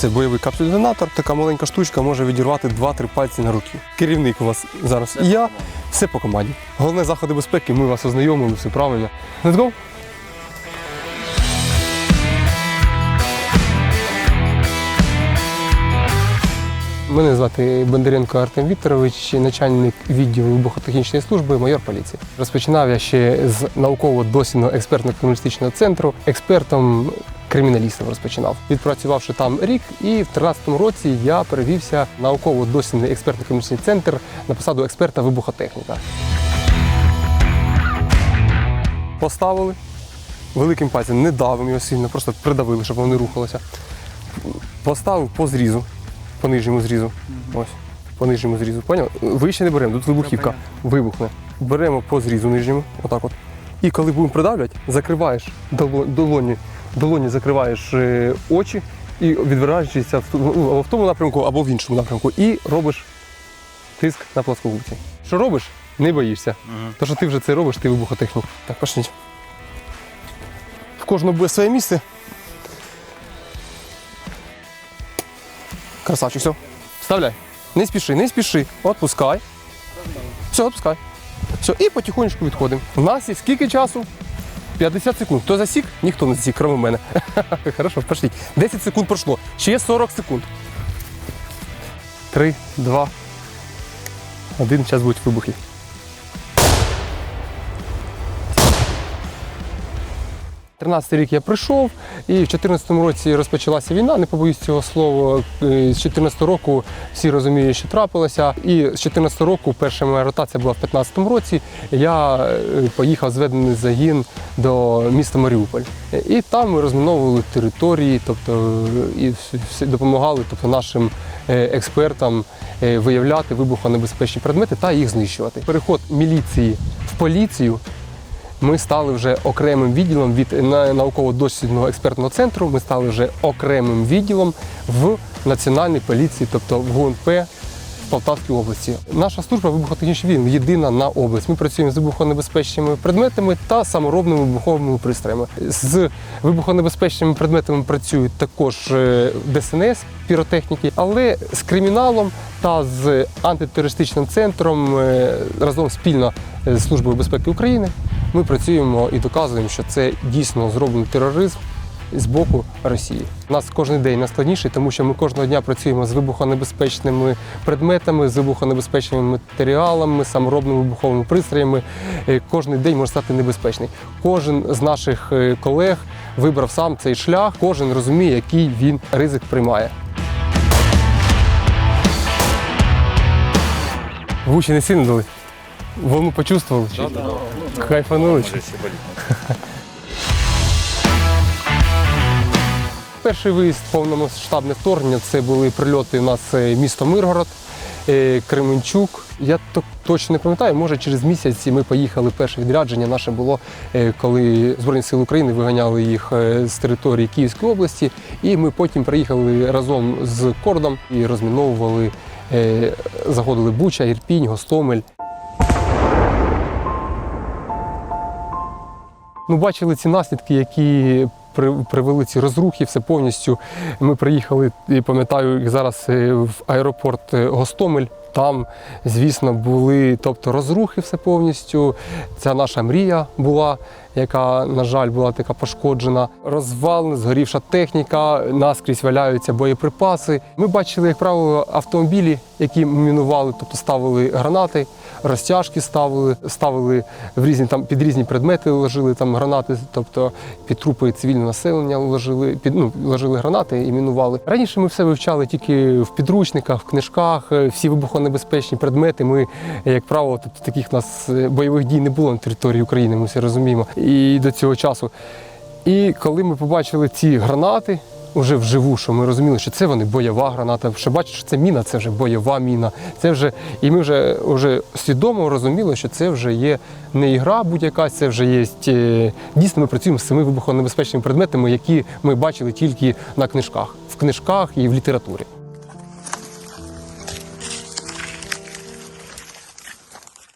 Це бойовий капсуль-детонатор. Така маленька штучка може відірвати 2-3 пальці на руки. Керівник у вас зараз і я. Все по команді. Головне заходи безпеки, ми вас ознайомили, все правильно. Let's go! Мене звати Бондаренко Артем Вікторович, начальник відділу вибухотехнічної служби, майор поліції. Розпочинав я ще з науково-дослідного експертно-криміналістичного центру. Експертом криміналістом розпочинав. Відпрацювавши там рік, і в 2013 році я перевівся науково-дослідний експертно-криміналістичний центр на посаду експерта вибухотехніка. Поставили великим пальцем, не давимо його сильно, просто придавили, щоб воно не рухалося. Поставив по зрізу, по нижньому зрізу. Ось, по нижньому зрізу. Поняв? Вище не беремо, тут вибухівка. Вибухне. Беремо по зрізу нижньому, отак от. І коли будемо придавлювати, закриваєш доло- долоні, закриваєш е, очі і відвертаєшся в, в тому напрямку, або в іншому напрямку. І робиш тиск на плоскогубці. Що робиш? Не боїшся. То, що ти вже це робиш, ти вибухотехнік. Так, пошліть. В кожного буде своє місце. Красавчик, все. Вставляй. Не спіши, не спіши. Отпускай. Все, отпускай. Все, і потихонечку відходимо. У нас є скільки часу? 50 секунд. Хто засік? Ніхто не засік, крім мене. Хорошо, пошліть. 10 секунд пройшло. Ще 40 секунд. 3, 2, 1. Зараз будуть вибухи. Тринадцятий рік я прийшов, і в 2014 році розпочалася війна. Не побоюсь цього слова. Е, З 2014 року всі розуміють, що трапилося. І з 2014 року перша моя ротація була в 2015 році. Я е, поїхав зведений загін до міста Маріуполь. І там ми розміновували території, тобто і допомагали тобто, нашим е, експертам виявляти вибухонебезпечні предмети та їх знищувати. Переход міліції в поліцію ми стали вже окремим відділом від науково-дослідного експертного центру. Ми стали вже окремим відділом в національній поліції, тобто в ГУНП в Полтавській області. Наша служба вибухотехнічний відділ єдина на область. Ми працюємо з вибухонебезпечними предметами та саморобними вибуховими пристроями. З вибухонебезпечними предметами працюють також е, ДСНС, піротехніки, але з криміналом та з антитерористичним центром е, разом спільно з Службою безпеки України ми працюємо і доказуємо, що це дійсно зроблений тероризм з боку Росії. У нас кожен день найскладніший, тому що ми кожного дня працюємо з вибухонебезпечними предметами, з вибухонебезпечними матеріалами, саморобними вибуховими пристроями. Е, Кожен день може стати небезпечний. Кожен з наших е, колег вибрав сам цей шлях, кожен розуміє, який він ризик приймає. В не сильно дали? Волну почувствували? Чи? Кайфанули? Чи? Перший виїзд повномасштабне вторгнення це були прильоти у нас е, місто Миргород, е, Кременчук. Я то- точно не пам'ятаю, може через місяць ми поїхали. Перше відрядження наше було, е, коли Збройні Сили України виганяли їх е, з території Київської області. І ми потім приїхали разом з Кордом і розміновували, е, заходили Буча, Ірпінь, Гостомель. Ну, бачили ці наслідки, які привели ці розрухи, все повністю. Ми приїхали, пам'ятаю, зараз е, в аеропорт е, Гостомель. Там, звісно, були тобто, розрухи все повністю. Ця наша мрія була, яка, на жаль, була така пошкоджена. Розвал, згорівша техніка, наскрізь валяються боєприпаси. Ми бачили, як правило, автомобілі, які мінували, тобто ставили гранати, розтяжки ставили, ставили в різні там під різні предмети, ложили там гранати, тобто під трупи цивільного населення ложили, під ну ложили гранати і мінували. Раніше ми все вивчали тільки в підручниках, в книжках. е, Всі вибухонебезпечні предмети. Ми, як правило, тобто таких нас е, бойових дій не було на території України. Ми все розуміємо. І до цього часу. І коли ми побачили ці гранати. Уже вживу, що ми розуміли, що це вони бойова граната. Що бачиш, що це міна, це вже бойова міна. Це вже, і ми вже, вже свідомо розуміли, що це вже є не ігра будь-яка, це вже є е, дійсно. Ми працюємо з цими вибухонебезпечними предметами, які ми бачили тільки на книжках, в книжках і в літературі.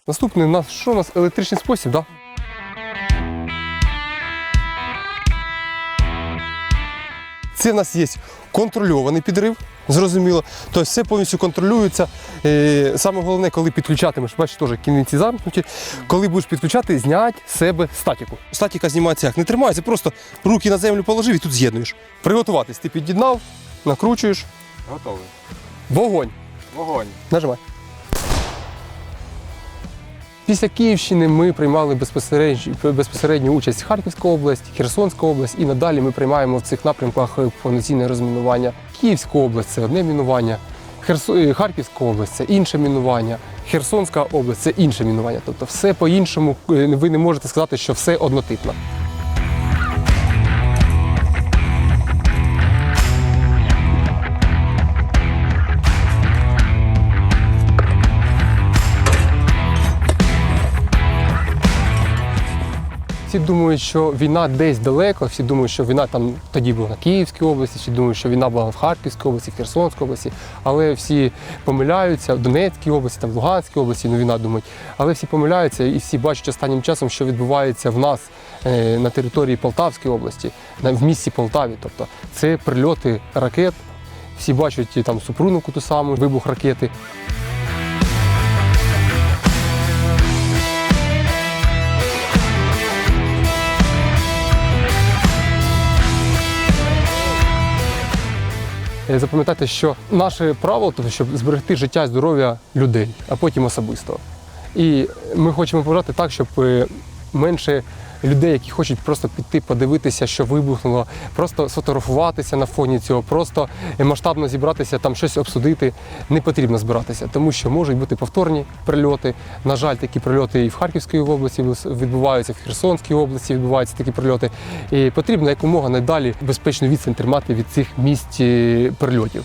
Наступний нас що у нас електричний спосіб? Да? Це в нас є контрольований підрив, зрозуміло. Тобто все повністю контролюється. Е, Саме головне, коли підключатимеш, бачиш, теж кінці замкнуті. Коли будеш підключати, знять з себе статіку. Статіка знімається як не тримається, просто руки на землю положив і тут з'єднуєш. Приготуватись, ти під'єднав, накручуєш. Готовий. Вогонь. Вогонь. Нажимай. Після Київщини ми приймали безпосередню, участь Харківська область, Херсонська область, і надалі ми приймаємо в цих напрямках повноцінне розмінування. Київська область це одне мінування, е, Харківська область це інше мінування, Херсонська область це інше мінування. Тобто все по-іншому, е, ви не можете сказати, що все однотипно. Всі думають, що війна десь далеко, всі думають, що війна там тоді була на Київській області, всі думають, що війна була в Харківській області, в Херсонській області, але всі помиляються в Донецькій області, там в Луганській області, ну війна думають, але всі помиляються і всі бачать останнім часом, що відбувається в нас е, на території Полтавської області, в місті Полтаві. Тобто це прильоти ракет. Всі бачать там Супруновку ту саму, вибух ракети. Е, Запам'ятайте, що наше право, тобто, щоб зберегти життя і здоров'я людей, а потім особисто. І ми хочемо пожати так, щоб е, менше людей, які хочуть просто піти подивитися, що вибухнуло, просто сфотографуватися на фоні цього, просто масштабно зібратися, там щось обсудити. Не потрібно збиратися, тому що можуть бути повторні прильоти. На жаль, такі прильоти і в Харківській області відбуваються, в Херсонській області відбуваються такі прильоти. І потрібно якомога надалі безпечну відстань тримати від цих місць е, прильотів.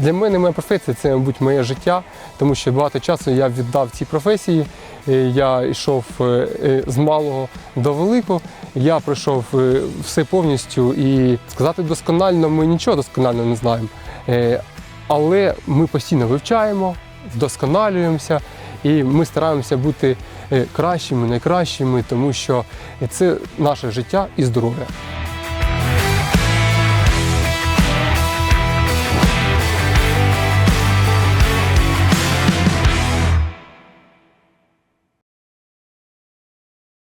Для мене моя професія це, мабуть, моє життя, тому що багато часу я віддав цій професії. Е, Я йшов е, е, з малого до великого. Я пройшов все повністю і сказати досконально, ми нічого досконально не знаємо. Але ми постійно вивчаємо, вдосконалюємося, і ми стараємося бути кращими, найкращими, тому що це наше життя і здоров'я.